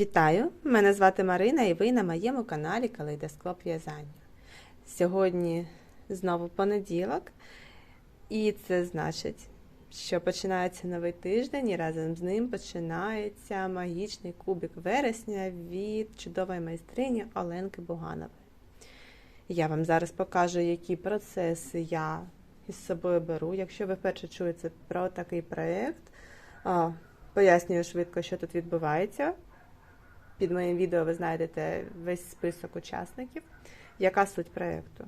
Вітаю! Мене звати Марина і ви на моєму каналі Калейдоскоп В'язання. Сьогодні знову понеділок, і це значить, що починається новий тиждень, і разом з ним починається магічний кубик вересня від чудової майстрині Оленки Буганової. Я вам зараз покажу, які процеси я із собою беру. Якщо ви вперше чуєте про такий проєкт, пояснюю швидко, що тут відбувається. Під моїм відео ви знайдете весь список учасників. Яка суть проєкту?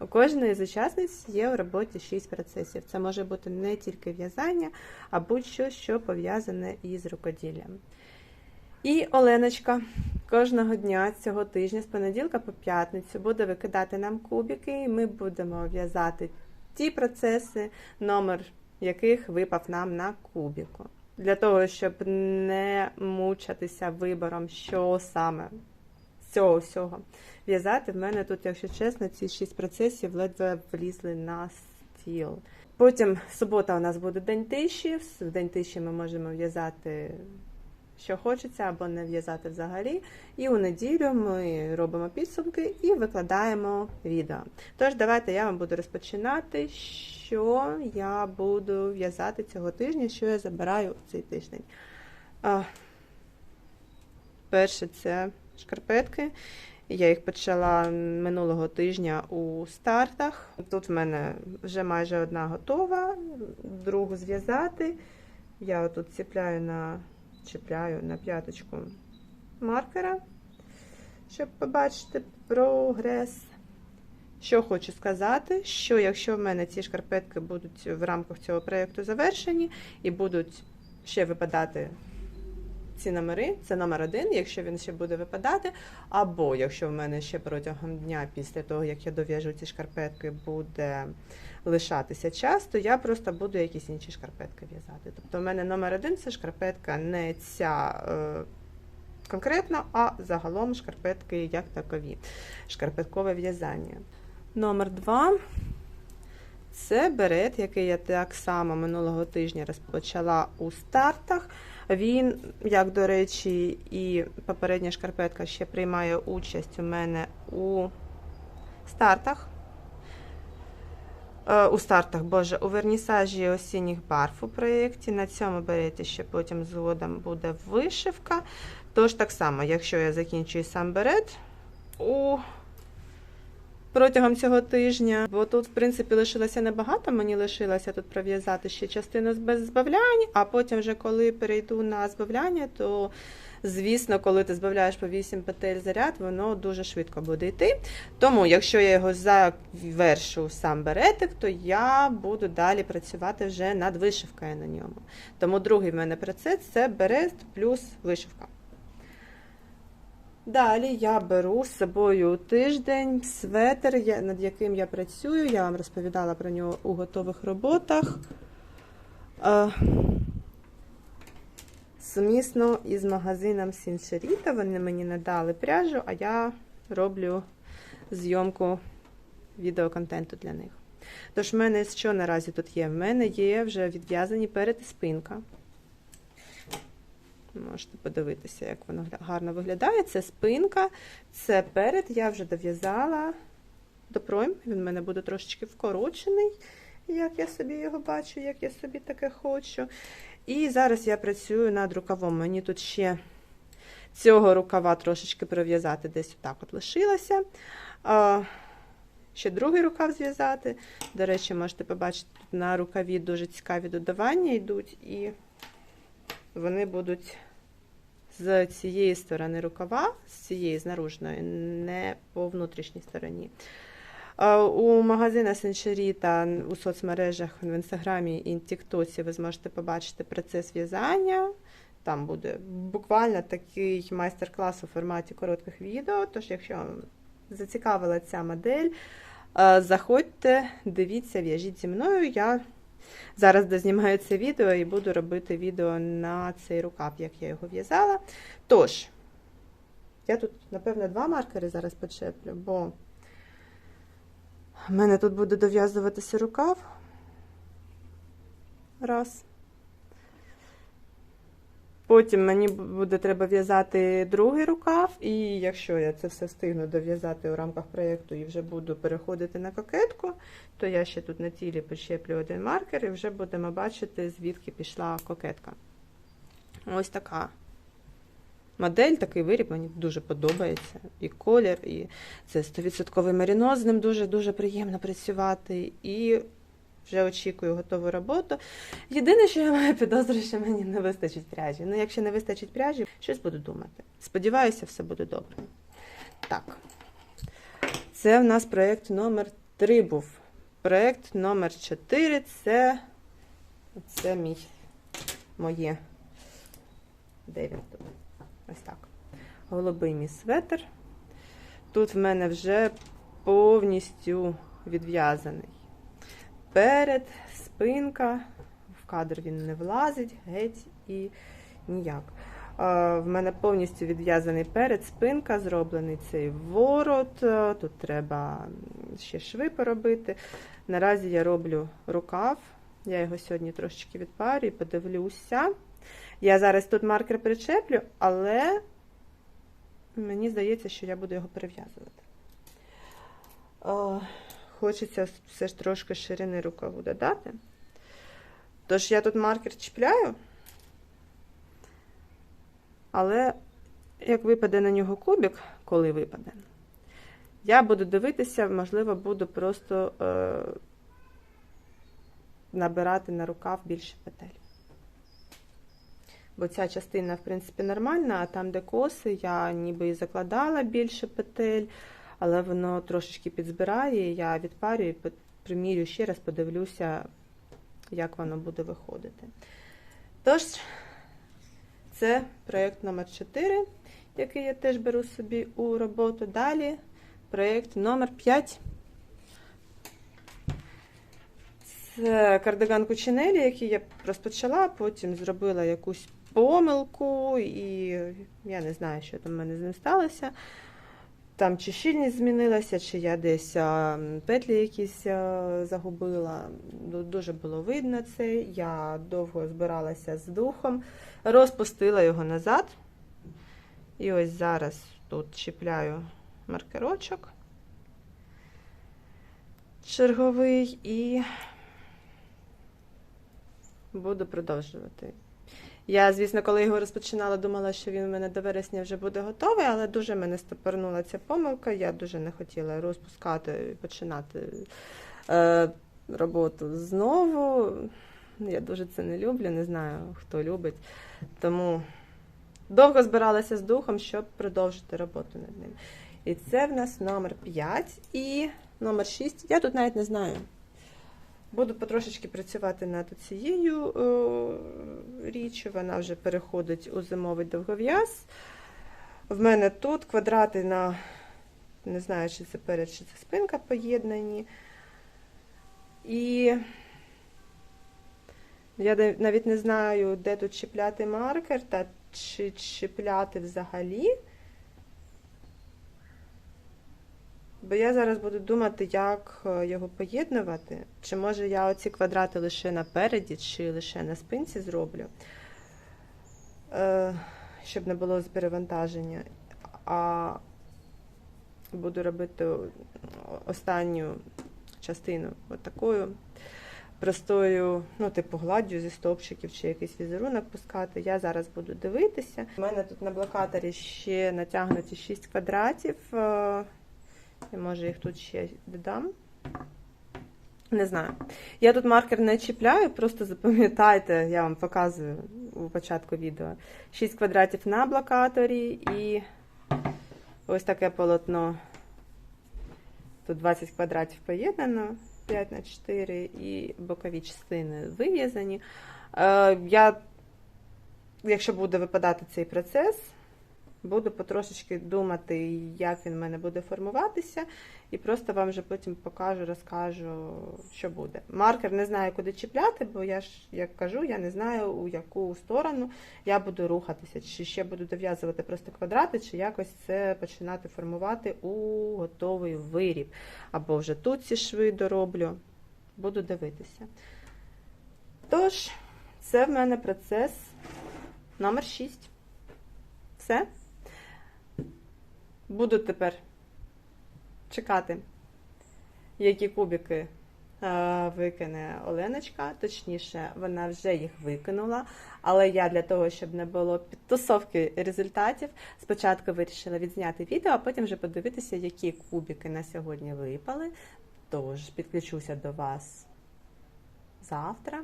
У кожної з учасниць є у роботі 6 процесів. Це може бути не тільки в'язання, а будь-що, що пов'язане із рукоділлям. І Оленочка кожного дня цього тижня, з понеділка по п'ятницю, буде викидати нам кубики, і ми будемо в'язати ті процеси, номер яких випав нам на кубіку. Для того, щоб не мучатися вибором, що саме з цього всього в'язати, в мене тут, якщо чесно, ці шість процесів ледве влізли на стіл. Потім субота у нас буде день тиші. В день тиші ми можемо в'язати, що хочеться, або не в'язати взагалі. І у неділю ми робимо підсумки і викладаємо відео. Тож, давайте я вам буду розпочинати, що я буду в'язати цього тижня, що я забираю цей тиждень. А, Перше це шкарпетки. Я їх почала минулого тижня у стартах. Тут в мене вже майже одна готова, другу зв'язати. Я отут ціпляю на, чіпляю на п'яточку маркера, щоб побачити прогрес. Що хочу сказати, що якщо в мене ці шкарпетки будуть в рамках цього проєкту завершені і будуть ще випадати ці номери, це номер один, якщо він ще буде випадати, або якщо в мене ще протягом дня, після того, як я дов'яжу ці шкарпетки, буде лишатися час, то я просто буду якісь інші шкарпетки в'язати. Тобто в мене номер один це шкарпетка не ця. Е, Конкретно, а загалом шкарпетки як такові, шкарпеткове в'язання. Номер два це берет, який я так само минулого тижня розпочала у стартах. Він, як до речі, і попередня шкарпетка ще приймає участь у мене у стартах. Е, У стартах, боже, у вернісажі осінніх барв у проєкті. На цьому береті ще потім згодом буде вишивка. Тож, так само, якщо я закінчую сам берет у протягом цього тижня, бо тут, в принципі, лишилося небагато. Мені лишилося тут пров'язати ще частину без збавлянь, а потім, вже коли перейду на збавляння, то, звісно, коли ти збавляєш по 8 петель заряд, воно дуже швидко буде йти. Тому, якщо я його завершу сам беретик, то я буду далі працювати вже над вишивкою на ньому. Тому другий в мене процес це берет плюс вишивка. Далі я беру з собою тиждень светр, над яким я працюю. Я вам розповідала про нього у готових роботах. Сумісно із магазином Сіншеріта. Вони мені надали пряжу, а я роблю зйомку відеоконтенту для них. Тож, в мене що наразі тут є? В мене є вже відв'язані перед і спинка. Можете подивитися, як воно гарно виглядає. Це спинка, це перед. Я вже дов'язала до пройм. Він в мене буде трошечки вкорочений, як я собі його бачу, як я собі таке хочу. І зараз я працюю над рукавом. Мені тут ще цього рукава трошечки пров'язати, десь отак от лишилося. Ще другий рукав зв'язати. До речі, можете побачити, тут на рукаві дуже цікаві додавання йдуть. і вони будуть з цієї сторони рукава, з цієї з наружної, не по внутрішній стороні. У магазина Сенчеріта у соцмережах в інстаграмі і Тіктоці ви зможете побачити процес в'язання. Там буде буквально такий майстер-клас у форматі коротких відео. Тож, якщо вам зацікавила ця модель, заходьте, дивіться, в'яжіть зі мною. Я Зараз дознімаю це відео і буду робити відео на цей рукав, як я його в'язала. Тож, я тут, напевно, два маркери зараз почеплю, бо в мене тут буде дов'язуватися рукав. Раз. Потім мені буде треба в'язати другий рукав, і якщо я це все встигну дов'язати у рамках проєкту і вже буду переходити на кокетку, то я ще тут на тілі почеплю один маркер і вже будемо бачити, звідки пішла кокетка. Ось така модель, такий виріб, мені дуже подобається. І колір, і це 100% маріноз, з ним дуже-дуже приємно працювати. І вже очікую готову роботу. Єдине, що я маю підозру, що мені не вистачить пряжі. Ну, якщо не вистачить пряжі, щось буду думати. Сподіваюся, все буде добре. Так. Це в нас проєкт номер 3 був. Проєкт номер 4 це, це мій моє. Де він тут? Ось так. Голубий мій светр. Тут в мене вже повністю відв'язаний. Перед, спинка, в кадр він не влазить, геть і ніяк. В мене повністю відв'язаний перед, спинка, зроблений цей ворот. Тут треба ще шви поробити. Наразі я роблю рукав. Я його сьогодні трошечки відпарю і подивлюся. Я зараз тут маркер причеплю, але мені здається, що я буду його перев'язувати. Хочеться все ж трошки ширини рукаву додати. Тож я тут маркер чіпляю, але як випаде на нього кубик, коли випаде, я буду дивитися, можливо, буду просто е, набирати на рукав більше петель. Бо ця частина, в принципі, нормальна, а там, де коси, я ніби і закладала більше петель, але воно трошечки підзбирає, я відпарюю примірю ще раз, подивлюся, як воно буде виходити. Тож, це проєкт номер 4 який я теж беру собі у роботу. Далі проєкт номер 5 Це кардиган Кучинелі, який я розпочала, потім зробила якусь помилку, і я не знаю, що там в мене з ним сталося. Там чи щільність змінилася, чи я десь петлі якісь загубила. Дуже було видно це. Я довго збиралася з духом, розпустила його назад. І ось зараз тут чіпляю маркерочок черговий і буду продовжувати. Я, звісно, коли його розпочинала, думала, що він у мене до вересня вже буде готовий, але дуже мене стопорнула ця помилка. Я дуже не хотіла розпускати і починати е, роботу знову. Я дуже це не люблю, не знаю, хто любить. Тому довго збиралася з духом, щоб продовжити роботу над ним. І це в нас номер 5 і номер 6. Я тут навіть не знаю. Буду потрошечки працювати над цією е, річчю, вона вже переходить у зимовий довгов'яз. В мене тут квадрати на, не знаю, чи це перед, чи це спинка поєднані. І я навіть не знаю, де тут чіпляти маркер, та чи чіпляти взагалі. Бо я зараз буду думати, як е, його поєднувати. Чи може я оці квадрати лише напереді, чи лише на спинці зроблю, е, щоб не було перевантаження. А буду робити останню частину отакою простою, ну, типу, гладдю зі стовпчиків чи якийсь візерунок пускати. Я зараз буду дивитися. У мене тут на блокаторі ще натягнуті 6 квадратів. Я може їх тут ще додам. Не знаю. Я тут маркер не чіпляю, просто запам'ятайте, я вам показую у початку відео. 6 квадратів на блокаторі і ось таке полотно. Тут 20 квадратів поєднано, 5 на 4 і бокові частини вив'язані. Е, Я, якщо буде випадати цей процес, Буду потрошечки думати, як він в мене буде формуватися, і просто вам вже потім покажу, розкажу, що буде. Маркер не знаю, куди чіпляти, бо я ж, як кажу, я не знаю, у яку сторону я буду рухатися, чи ще буду дов'язувати просто квадрати, чи якось це починати формувати у готовий виріб. Або вже тут ці шви дороблю, буду дивитися. Тож, це в мене процес номер 6. Все. Буду тепер чекати, які кубики е, викине Оленочка. Точніше, вона вже їх викинула. Але я для того, щоб не було підтусовки результатів, спочатку вирішила відзняти відео, а потім вже подивитися, які кубики на сьогодні випали. Тож підключуся до вас завтра.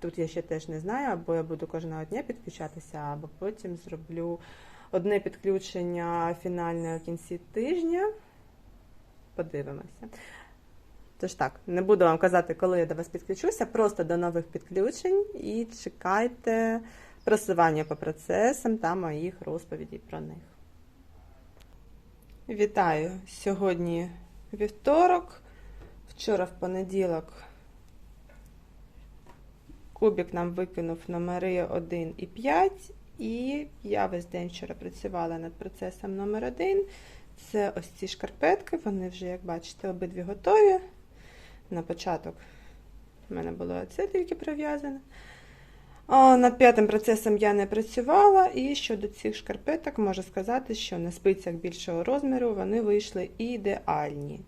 Тут я ще теж не знаю, або я буду кожного дня підключатися, або потім зроблю одне підключення фінальне у кінці тижня. Подивимося. Тож так, не буду вам казати, коли я до вас підключуся, просто до нових підключень і чекайте просування по процесам та моїх розповідей про них. Вітаю! Сьогодні вівторок, вчора в понеділок Кубік нам викинув номери 1 і 5, і я весь день вчора працювала над процесом номер 1. Це ось ці шкарпетки, вони вже, як бачите, обидві готові. На початок в мене було це тільки прив'язане. Над п'ятим процесом я не працювала, і щодо цих шкарпеток можу сказати, що на спицях більшого розміру вони вийшли ідеальні.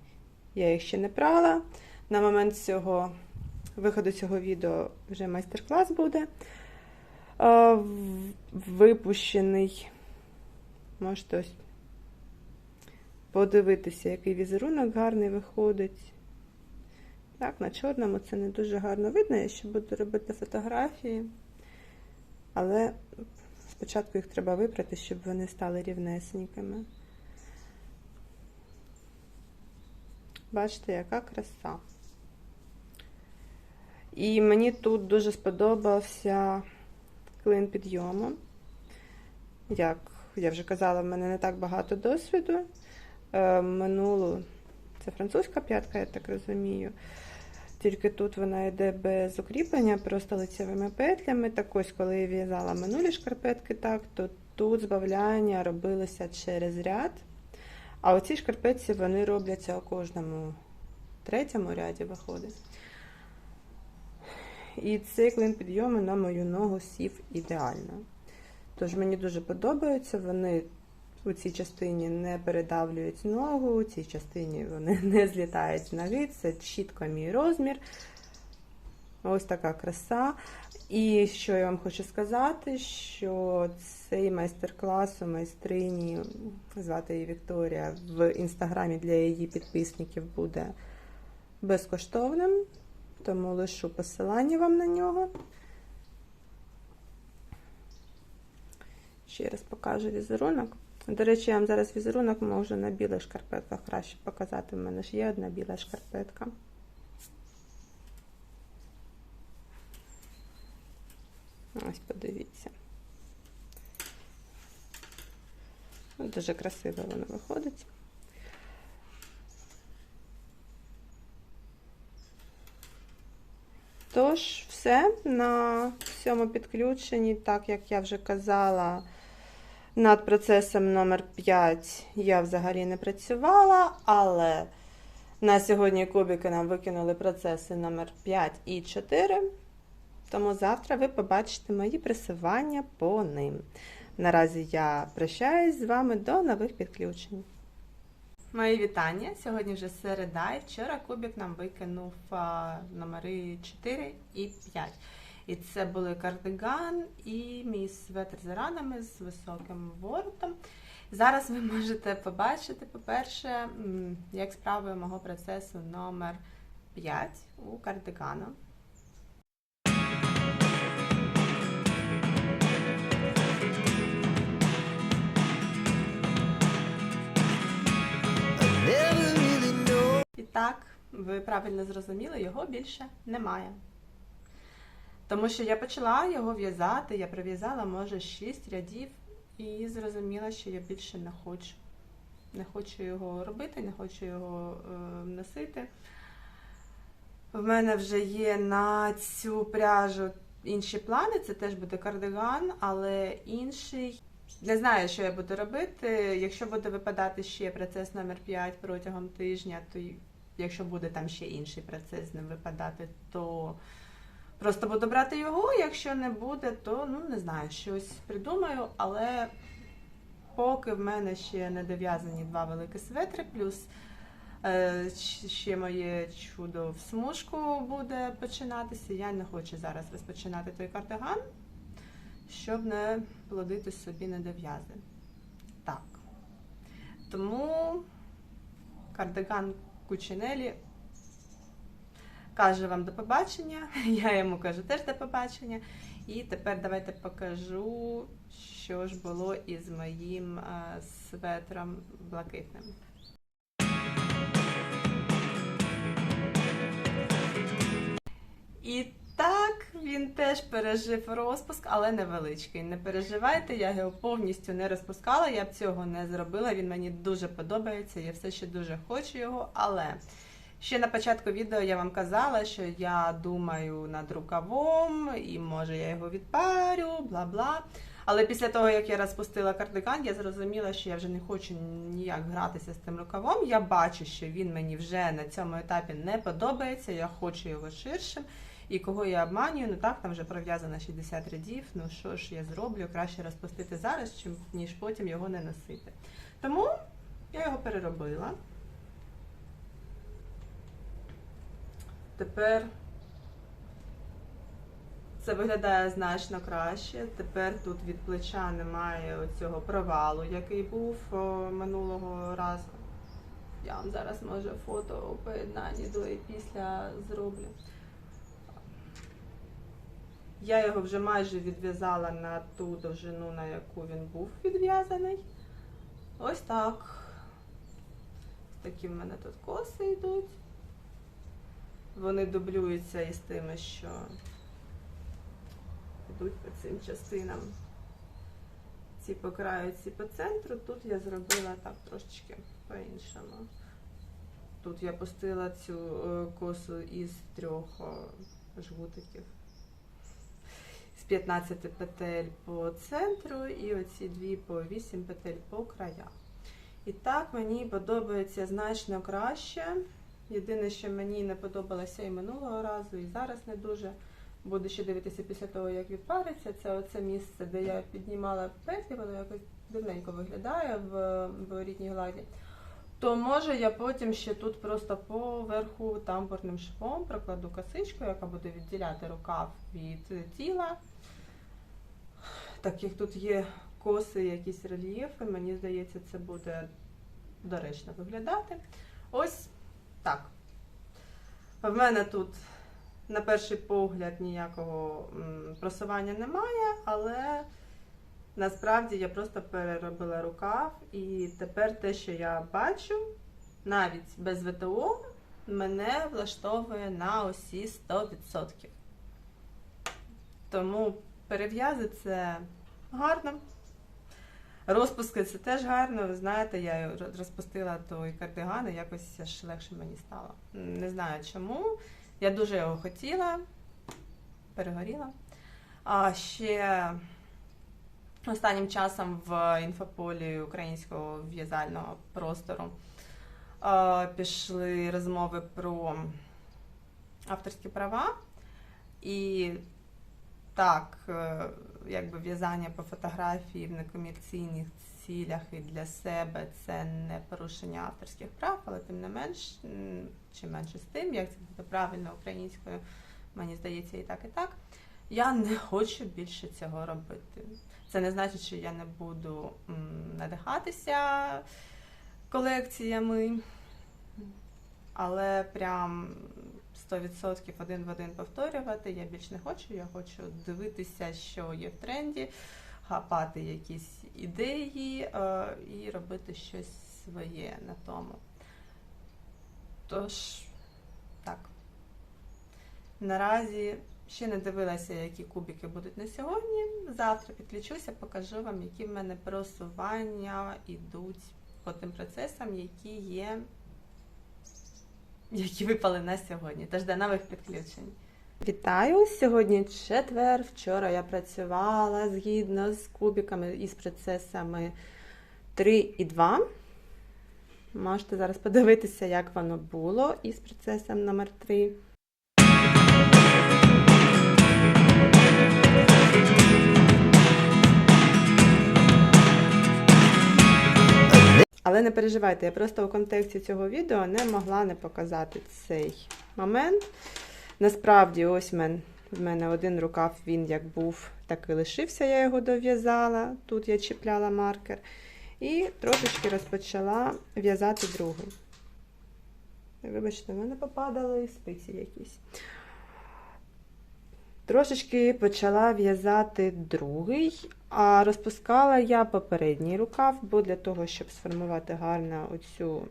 Я їх ще не прала. На момент цього виходу цього відео вже майстер-клас буде випущений. Можете ось подивитися, який візерунок гарний виходить. Так, на чорному це не дуже гарно видно, я ще буду робити фотографії. Але спочатку їх треба випрати, щоб вони стали рівнесенькими. Бачите, яка краса. І мені тут дуже сподобався клин підйому. Як я вже казала, в мене не так багато досвіду. Е, минулу це французька п'ятка, я так розумію. Тільки тут вона йде без укріплення, просто лицевими петлями. Так ось, коли я в'язала минулі шкарпетки, так, то тут збавляння робилося через ряд. А оці шкарпетці вони робляться у кожному третьому ряді виходить. І цей клин підйому на мою ногу сів ідеально. Тож мені дуже подобаються. Вони у цій частині не передавлюють ногу, у цій частині вони не злітають з ноги. Це чітко мій розмір. Ось така краса. І що я вам хочу сказати, що цей майстер-клас у майстрині, звати її Вікторія, в інстаграмі для її підписників буде безкоштовним. Тому лишу посилання вам на нього. Ще раз покажу візерунок. До речі, я вам зараз візерунок можу на білих шкарпетках краще показати. У мене ж є одна біла шкарпетка. Ось подивіться. Дуже красиво воно виходить. Тож, все на цьому підключенні, так як я вже казала, над процесом номер 5 я взагалі не працювала, але на сьогодні кубики нам викинули процеси номер 5 і 4. Тому завтра ви побачите мої пресування по ним. Наразі я прощаюсь з вами до нових підключень. Мої вітання. Сьогодні вже середа, і вчора кубик нам викинув номери 4 і 5. І це були кардиган і мій светр з ранами з високим воротом. Зараз ви можете побачити, по-перше, як справи мого процесу номер 5 у кардигана. Так, ви правильно зрозуміли, його більше немає. Тому що я почала його в'язати, я пров'язала, може, 6 рядів і зрозуміла, що я більше не хочу. Не хочу його робити, не хочу його е, носити. В мене вже є на цю пряжу інші плани, це теж буде кардиган, але інший. Не знаю, що я буду робити. Якщо буде випадати ще процес номер 5 протягом тижня, то якщо буде там ще інший процес з ним випадати, то Просто буду брати його, якщо не буде, то ну не знаю, щось придумаю, але поки в мене ще не дов'язані два великі светри, плюс е, ще моє чудо в смужку буде починатися. Я не хочу зараз розпочинати той кардиган, щоб не плодити собі недов'язи. Так. Тому кардиган Кучинелі каже вам до побачення. Я йому кажу теж до побачення. І тепер давайте покажу, що ж було із моїм е, светром блакитним. І так він теж пережив розпуск, але невеличкий. Не переживайте, я його повністю не розпускала, я б цього не зробила. Він мені дуже подобається, я все ще дуже хочу його. Але ще на початку відео я вам казала, що я думаю над рукавом, і може я його відпарю, бла бла. Але після того, як я розпустила кардиган, я зрозуміла, що я вже не хочу ніяк гратися з тим рукавом. Я бачу, що він мені вже на цьому етапі не подобається. Я хочу його ширшим. І кого я обманюю, ну так, там вже пров'язано 60 рядів. Ну що ж я зроблю? Краще розпустити зараз, ніж потім його не носити. Тому я його переробила. Тепер це виглядає значно краще. Тепер тут від плеча немає оцього провалу, який був минулого разу. Я вам зараз може фото у поєднанні до і після зроблю. Я його вже майже відв'язала на ту довжину, на яку він був відв'язаний. Ось так. Такі в мене тут коси йдуть. Вони дублюються із тими, що йдуть по цим частинам. Ці по краю, ці по центру. Тут я зробила так трошечки по-іншому. Тут я пустила цю е, косу із трьох е, жгутиків. З 15 петель по центру і оці дві по 8 петель по краях. І так мені подобається значно краще. Єдине, що мені не подобалося і минулого разу, і зараз не дуже. Буду ще дивитися після того, як відпариться. Це оце місце, де я піднімала петлі, воно якось дивненько виглядає в, в рідній гладі. То може я потім ще тут просто поверху тамбурним швом прокладу косичку, яка буде відділяти рукав від тіла. Так як тут є коси, якісь рельєфи, мені здається, це буде доречно виглядати. Ось так. В мене тут, на перший погляд, ніякого просування немає, але насправді я просто переробила рукав, і тепер те, що я бачу, навіть без ВТО, мене влаштовує на усі 100%. Тому перев'язи це гарно. Розпуски це теж гарно. Ви знаєте, я ро- розпустила той кардиган і якось аж легше мені стало. Не знаю чому. Я дуже його хотіла, перегоріла. А ще останнім часом в інфополі українського в'язального простору е, пішли розмови про авторські права. І так, е, якби в'язання по фотографії в некомерційних цілях і для себе це не порушення авторських прав, але тим не менш, чи менше з тим, як це буде правильно українською, мені здається, і так, і так. Я не хочу більше цього робити. Це не значить, що я не буду надихатися колекціями, але прям 100% один в один повторювати я більш не хочу. Я хочу дивитися, що є в тренді, хапати якісь ідеї е, і робити щось своє на тому. Тож, так. Наразі ще не дивилася, які кубики будуть на сьогодні. Завтра підключуся, покажу вам, які в мене просування йдуть по тим процесам, які є які випали на сьогодні. Тож до нових підключень. Вітаю! Сьогодні четвер. Вчора я працювала згідно з кубиками і з процесами 3 і 2. Можете зараз подивитися, як воно було із процесом номер 3. Але не переживайте, я просто у контексті цього відео не могла не показати цей момент. Насправді, ось мен, в мене один рукав, він як був, так і лишився, я його дов'язала. Тут я чіпляла маркер. І трошечки розпочала в'язати другий. Вибачте, в мене попадали списі якісь. Трошечки почала в'язати другий, а розпускала я попередній рукав, бо для того, щоб сформувати гарно оцю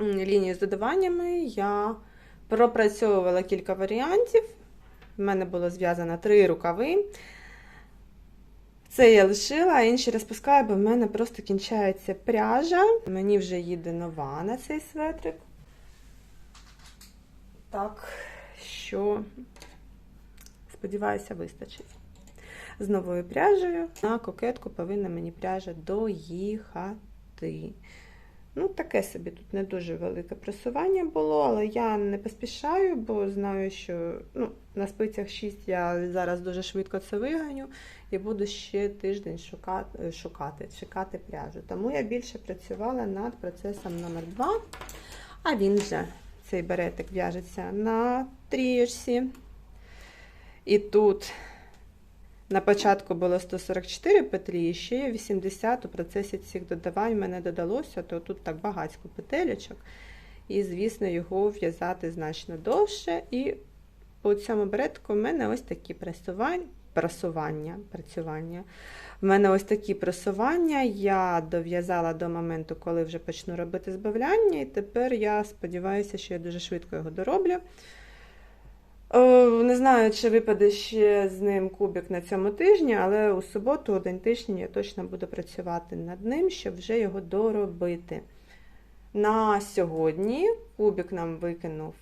лінію з додаваннями, я пропрацьовувала кілька варіантів. В мене було зв'язано три рукави. Це я лишила, а інші розпускаю, бо в мене просто кінчається пряжа. Мені вже їде нова на цей светрик. Так, що, сподіваюся, вистачить. З новою пряжею на кокетку повинна мені пряжа доїхати. Ну, таке собі тут не дуже велике просування було, але я не поспішаю, бо знаю, що ну, на спицях 6 я зараз дуже швидко це виганю і буду ще тиждень шукати, шукати, чекати пряжу. Тому я більше працювала над процесом номер 2 а він вже, цей беретик в'яжеться на трієчці. І тут на початку було 144 петлі, і ще 80 у процесі цих додавань мене додалося, то тут так багатько петелечок. І, звісно, його в'язати значно довше. І по цьому беретку в мене ось такі пресування, прасування, працювання. В мене ось такі просування. Я дов'язала до моменту, коли вже почну робити збавляння, і тепер я сподіваюся, що я дуже швидко його дороблю. Не знаю, чи випаде ще з ним кубик на цьому тижні, але у суботу, у день тижня, я точно буду працювати над ним, щоб вже його доробити. На сьогодні кубик нам викинув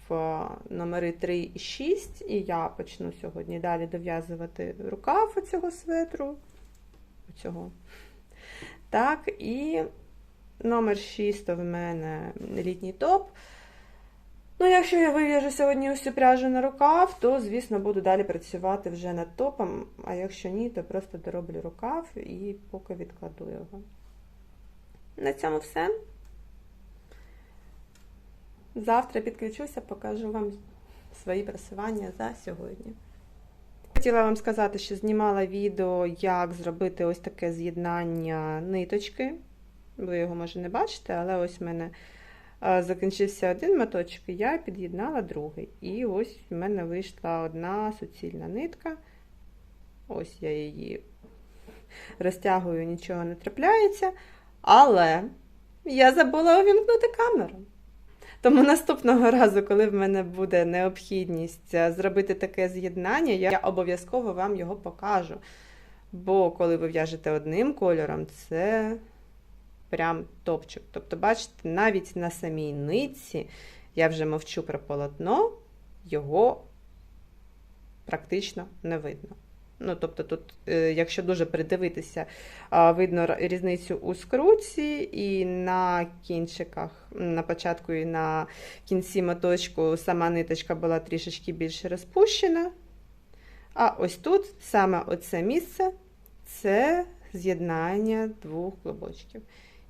номери 3 і 6, і я почну сьогодні далі дов'язувати рукав цього светру. Оцього. Так, і номер 6 в мене літній топ. Ну, якщо я вив'яжу сьогодні усю пряжу на рукав, то, звісно, буду далі працювати вже над топом, а якщо ні, то просто дороблю рукав і поки відкладу його. На цьому все. Завтра підключуся, покажу вам свої просування за сьогодні. Хотіла вам сказати, що знімала відео, як зробити ось таке з'єднання ниточки. Ви його може не бачите, але ось в мене закінчився один моточок, і я під'єднала другий. І ось в мене вийшла одна суцільна нитка. Ось я її розтягую, нічого не трапляється. Але я забула увімкнути камеру. Тому наступного разу, коли в мене буде необхідність е, зробити таке з'єднання, я обов'язково вам його покажу. Бо коли ви в'яжете одним кольором, це прям топчик. Тобто, бачите, навіть на самій нитці, я вже мовчу про полотно, його практично не видно. Ну, тобто, тут, е, якщо дуже придивитися, видно різницю у скруці і на кінчиках, на початку і на кінці моточку сама ниточка була трішечки більше розпущена. А ось тут саме оце місце це з'єднання двох клубочків.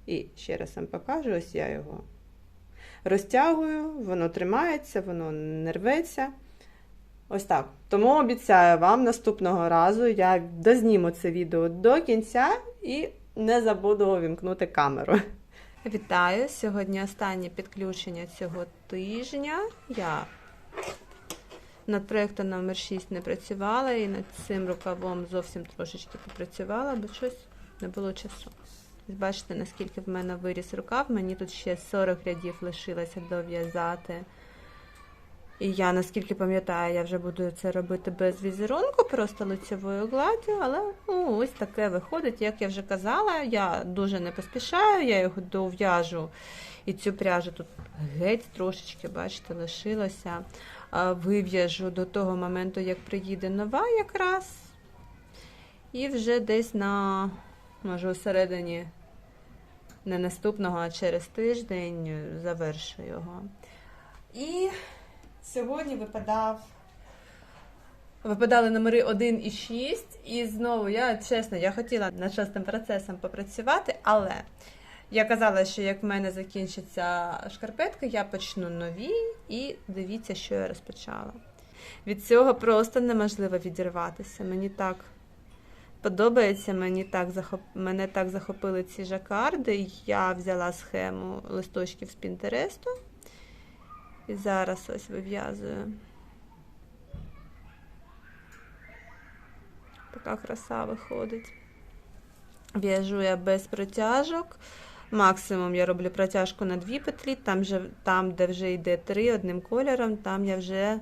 І ще раз вам покажу, ось я його розтягую, воно тримається, воно не рветься. Ось так. Тому обіцяю вам наступного разу я дозніму це відео до кінця і не забуду увімкнути камеру. Вітаю! Сьогодні останнє підключення цього тижня. Я над проєктом номер 6 не працювала і над цим рукавом зовсім трошечки попрацювала, бо щось не було часу. Бачите, наскільки в мене виріс рукав. Мені тут ще 40 рядів лишилося дов'язати. І я, наскільки пам'ятаю, я вже буду це робити без візерунку, просто лицевою гладдю, але ну, ось таке виходить. Як я вже казала, я дуже не поспішаю, я його дов'яжу. І цю пряжу тут геть трошечки, бачите, лишилося. Вив'яжу до того моменту, як приїде нова якраз. І вже десь на, може, у середині не наступного, а через тиждень е, завершу його. І сьогодні випадав. Випадали номери 1 і 6, і знову я чесно, я хотіла над шостим процесом попрацювати, але Я казала, що як в мене закінчаться шкарпетки, я почну нові і дивіться, що я розпочала. Від цього просто неможливо відірватися. Мені так подобається, мені так захоп... мене так захопили ці жакарди. Я взяла схему листочків з Пінтересту. І зараз ось вив'язую. Така краса виходить. В'яжу я без протяжок. Максимум я роблю протяжку на дві петлі, там, же, там де вже йде три одним кольором, там я вже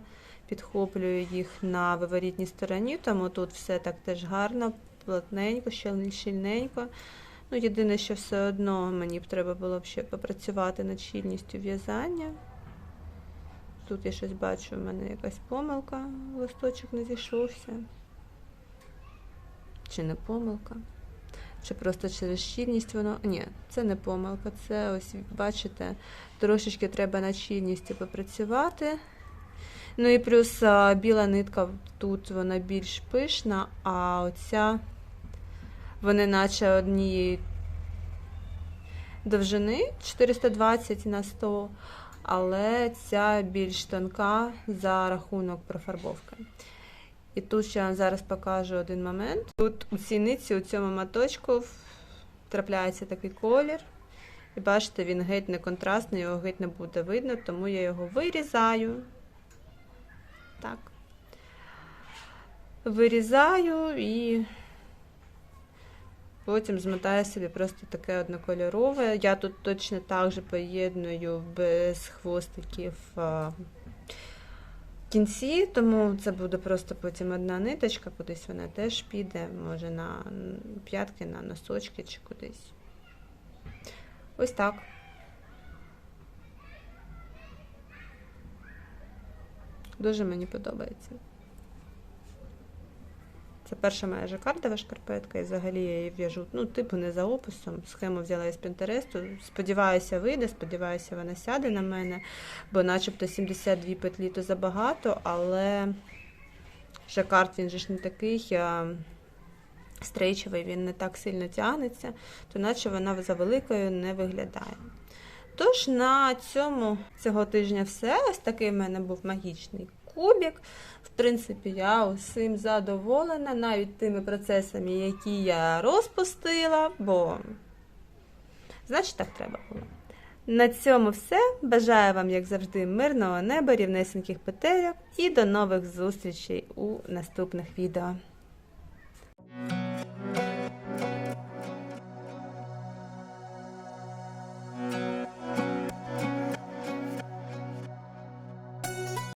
підхоплюю їх на виворітній стороні, тому тут все так теж гарно, плотненько, щільненько. Ну, єдине, що все одно мені б треба було б ще попрацювати над щільністю в'язання. Тут я щось бачу, у мене якась помилка, листочок не зійшовся. Чи не помилка? Чи просто через щільність воно. Ні, це не помилка. Це ось, бачите, трошечки треба над щільністю попрацювати. Ну і плюс а, біла нитка тут вона більш пишна, а оця вони наче однієї довжини 420 на 100, але ця більш тонка за рахунок профарбовки. І тут ще вам зараз покажу один момент. Тут у цій у цьому моточку трапляється такий колір. І бачите, він геть не контрастний, його геть не буде видно, тому я його вирізаю. Так. Вирізаю і потім змотаю собі просто таке однокольорове. Я тут точно так же поєдную без хвостиків кінці, тому це буде просто потім одна ниточка, кудись вона теж піде, може на п'ятки, на носочки чи кудись. Ось так. Дуже мені подобається. Це перша моя жакардова шкарпетка, і взагалі я її в'яжу, ну, типу, не за описом. Схему взяла із Пінтересту. Сподіваюся, вийде, сподіваюся, вона сяде на мене, бо начебто 72 петлі то забагато, але жакард він же ж не такий а, стрейчевий, він не так сильно тягнеться, то наче вона за великою не виглядає. Тож на цьому цього тижня все. Ось такий в мене був магічний кубик принципі, я усім задоволена, навіть тими процесами, які я розпустила, бо, значить, так треба було. На цьому все. Бажаю вам, як завжди, мирного неба, рівнесеньких петельок і до нових зустрічей у наступних відео.